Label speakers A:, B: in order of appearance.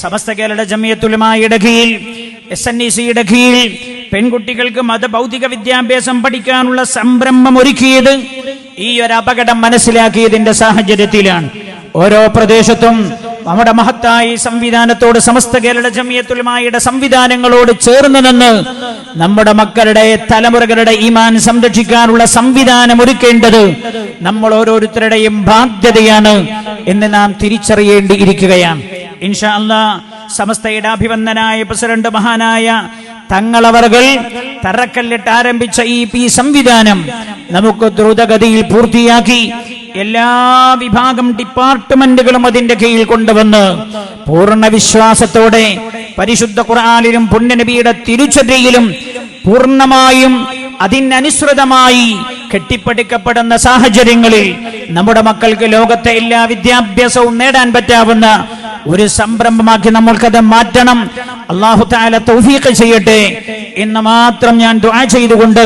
A: സമസ്ത കേരള ജമിയത്തുലമായുടെ കീഴിൽ S N E സിയുടെ കീഴിൽ പെൺകുട്ടികൾക്ക് മതഭൗതിക വിദ്യാഭ്യാസം പഠിക്കാനുള്ള സംരംഭം ഒരുക്കിയത് ഈ ഒരു അപകടം മനസ്സിലാക്കിയതിന്റെ സാഹചര്യത്തിലാണ്. ഓരോ പ്രദേശത്തും നമ്മുടെ മഹത്തായ സംവിധാനത്തോട് സമസ്ത കേരള ജമിയത്തുലമായുടെ സംവിധാനങ്ങളോട് ചേർന്ന് നിന്ന് നമ്മുടെ മക്കളുടെ തലമുറകളുടെ ഈമാൻ സംരക്ഷിക്കാനുള്ള സംവിധാനം ഒരുക്കേണ്ടത് നമ്മൾ ഓരോരുത്തരുടെയും ബാധ്യതയാണ് എന്ന് നാം തിരിച്ചറിയേണ്ടിയിരിക്കുകയാണ്. ഇൻഷാ അല്ലാ സമസ്തയുടെ അഭിവന്ദനായ പ്രസിഡന്റ് മഹാനായ തങ്ങളവറുകൾ തറക്കല്ലിട്ട് ആരംഭിച്ച ഈ പി സംവിധാനം നമുക്ക് ദ്രുതഗതിയിൽ പൂർത്തിയാക്കി എല്ലാ വിഭാഗം ഡിപ്പാർട്ട്മെന്റുകളും അതിന്റെ കീഴിൽ കൊണ്ടുവന്ന് പൂർണ വിശ്വാസത്തോടെ പരിശുദ്ധ ഖുർആാനിലും പുണ്യനബിയുടെ തിരുച്ചതിയിലും പൂർണമായും അതിനനുസൃതമായി കെട്ടിപ്പടുക്കപ്പെടുന്ന സാഹചര്യങ്ങളിൽ നമ്മുടെ മക്കൾക്ക് ലോകത്തെ എല്ലാ വിദ്യാഭ്യാസവും നേടാൻ പറ്റാവുന്ന ഒരു സംരംഭമാക്കി നമ്മൾക്കത് മാറ്റണം. അള്ളാഹു താല തൗഫീഖ് ചെയ്യട്ടെ. എന്ന് മാത്രം ഞാൻ ദുആ ചെയ്തുകൊണ്ട്